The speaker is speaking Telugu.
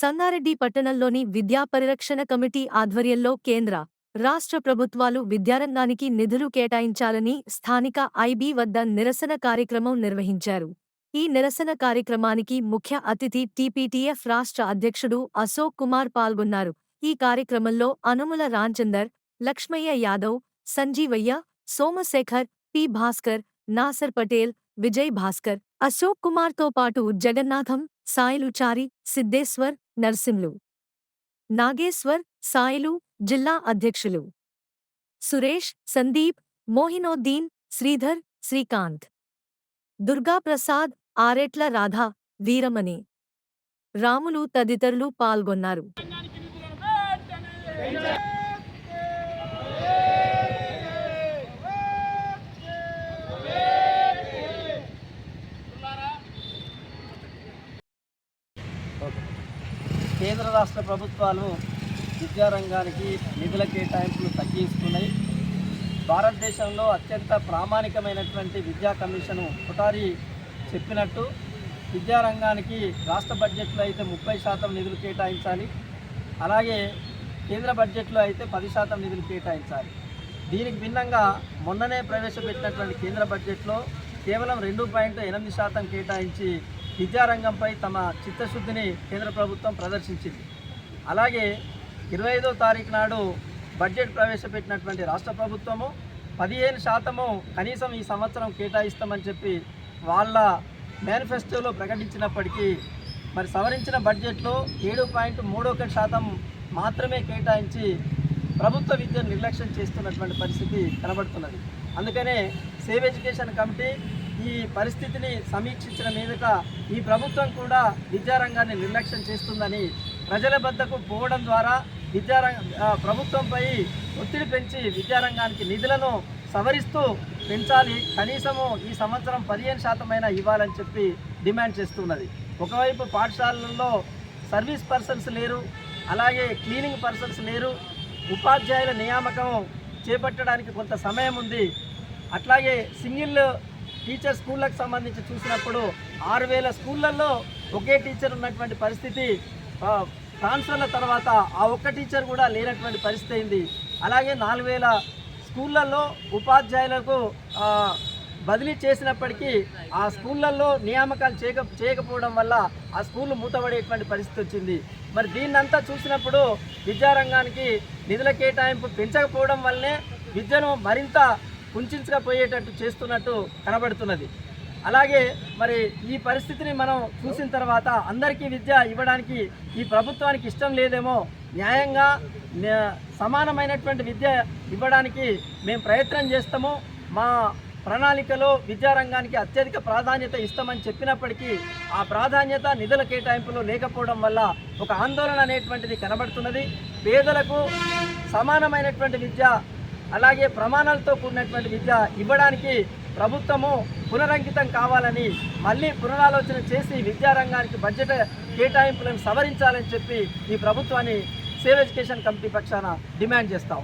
సన్నారెడ్డి పట్టణంలోని విద్యా పరిరక్షణ కమిటీ ఆధ్వర్యంలో కేంద్ర రాష్ట్ర ప్రభుత్వాలు విద్యారంగానికి నిధులు కేటాయించాలని స్థానిక ఐబీ వద్ద నిరసన కార్యక్రమం నిర్వహించారు. ఈ నిరసన కార్యక్రమానికి ముఖ్య అతిథి టీపీటీఎఫ్ రాష్ట్ర అధ్యక్షుడు అశోక్ కుమార్ పాల్గొన్నారు. ఈ కార్యక్రమంలో అనుముల రాంచందర్ లక్ష్మయ్య యాదవ్ సంజీవయ్య సోమశేఖర్ పి భాస్కర్ నాసర్ పటేల్ విజయ్ భాస్కర్ అశోక్ కుమార్తో పాటు జగన్నాథం సాయిలుచారి సిద్దేశ్వర్ నర్సింలు నాగేశ్వర్ సాయిలు జిల్లా అధ్యక్షులు. సురేష్ సందీప్ మోహినోద్దీన్ శ్రీధర్ శ్రీకాంత్. దుర్గాప్రసాద్ ఆరెట్ల రాధా వీరమణి. రాములు తదితరులు పాల్గొన్నారు. కేంద్ర రాష్ట్ర ప్రభుత్వాలు విద్యారంగానికి నిధుల కేటాయింపులు తగ్గిస్తున్నాయి. భారతదేశంలో అత్యంత ప్రామాణికమైనటువంటి విద్యా కమిషను కొటారి చెప్పినట్టు విద్యారంగానికి రాష్ట్ర బడ్జెట్లో అయితే ముప్పై శాతం నిధులు కేటాయించాలి. అలాగే కేంద్ర బడ్జెట్లో అయితే పది శాతం నిధులు కేటాయించాలి. దీనికి భిన్నంగా మొన్ననే ప్రవేశపెట్టినటువంటి కేంద్ర బడ్జెట్లో కేవలం రెండు పాయింట్ ఎనిమిది శాతం కేటాయించి విద్యారంగంపై తమ చిత్తశుద్ధిని కేంద్ర ప్రభుత్వం ప్రదర్శించింది. అలాగే ఇరవై ఐదో తారీఖు నాడు బడ్జెట్ ప్రవేశపెట్టినటువంటి రాష్ట్ర ప్రభుత్వము పదిహేను శాతము కనీసం ఈ సంవత్సరం కేటాయిస్తామని చెప్పి వాళ్ళ మేనిఫెస్టోలో ప్రకటించినప్పటికీ మరి సవరించిన బడ్జెట్లో ఏడు పాయింట్ మూడు ఒకటి శాతం మాత్రమే కేటాయించి ప్రభుత్వ విద్యను నిర్లక్ష్యం చేస్తున్నటువంటి పరిస్థితి కనబడుతున్నది. అందుకనే సేవ్ ఎడ్యుకేషన్ కమిటీ ఈ పరిస్థితిని సమీక్షించిన మీదట ఈ ప్రభుత్వం కూడా విద్యారంగాన్ని నిర్లక్ష్యం చేస్తుందని ప్రజల వద్దకు పోవడం ద్వారా విద్యారంగ ప్రభుత్వంపై ఒత్తిడి పెంచి విద్యారంగానికి నిధులను సవరిస్తూ పెంచాలి. కనీసము ఈ సంవత్సరం పదిహేను శాతమైనా ఇవ్వాలని చెప్పి డిమాండ్ చేస్తున్నది. ఒకవైపు పాఠశాలల్లో సర్వీస్ పర్సన్స్ లేరు అలాగే క్లీనింగ్ పర్సన్స్ లేరు ఉపాధ్యాయుల నియామకం చేపట్టడానికి కొంత సమయం ఉంది. అట్లాగే సింగిల్ టీచర్ స్కూళ్ళకు సంబంధించి చూసినప్పుడు ఆరు వేల స్కూళ్ళల్లో ఒకే టీచర్ ఉన్నటువంటి పరిస్థితి ట్రాన్స్ఫర్ల తర్వాత ఆ ఒక్క టీచర్ కూడా లేనటువంటి పరిస్థితి అయింది. అలాగే నాలుగు వేల స్కూళ్ళల్లో ఉపాధ్యాయులకు బదిలీ చేసినప్పటికీ ఆ స్కూళ్ళల్లో నియామకాలు చేయక చేయకపోవడం వల్ల ఆ స్కూళ్ళు మూతపడేటువంటి పరిస్థితి వచ్చింది. మరి దీన్నంతా చూసినప్పుడు విద్యారంగానికి నిధుల కేటాయింపు పెంచకపోవడం వల్లనే విద్యను మరింత కుంచకపోయేటట్టు చేస్తున్నట్టు కనబడుతున్నది. అలాగే మరి ఈ పరిస్థితిని మనం చూసిన తర్వాత అందరికీ విద్య ఇవ్వడానికి ఈ ప్రభుత్వానికి ఇష్టం లేదేమో న్యాయంగా సమానమైనటువంటి విద్య ఇవ్వడానికి మేము ప్రయత్నం చేస్తాము. మా ప్రణాళికలో విద్యారంగానికి అత్యధిక ప్రాధాన్యత ఇస్తామని చెప్పినప్పటికీ ఆ ప్రాధాన్యత నిధుల కేటాయింపులో లేకపోవడం వల్ల ఒక ఆందోళన అనేటువంటిది కనబడుతున్నది. పేదలకు సమానమైనటువంటి విద్య అలాగే ప్రమాణాలతో కూడినటువంటి విద్య ఇవ్వడానికి ప్రభుత్వము పునరంకితం కావాలని మళ్ళీ పునరాలోచన చేసి విద్యారంగానికి బడ్జెట్ కేటాయింపులను సవరించాలని చెప్పి ఈ ప్రభుత్వాన్ని సేవ్ ఎడ్యుకేషన్ కమిటీ పక్షాన డిమాండ్ చేస్తాం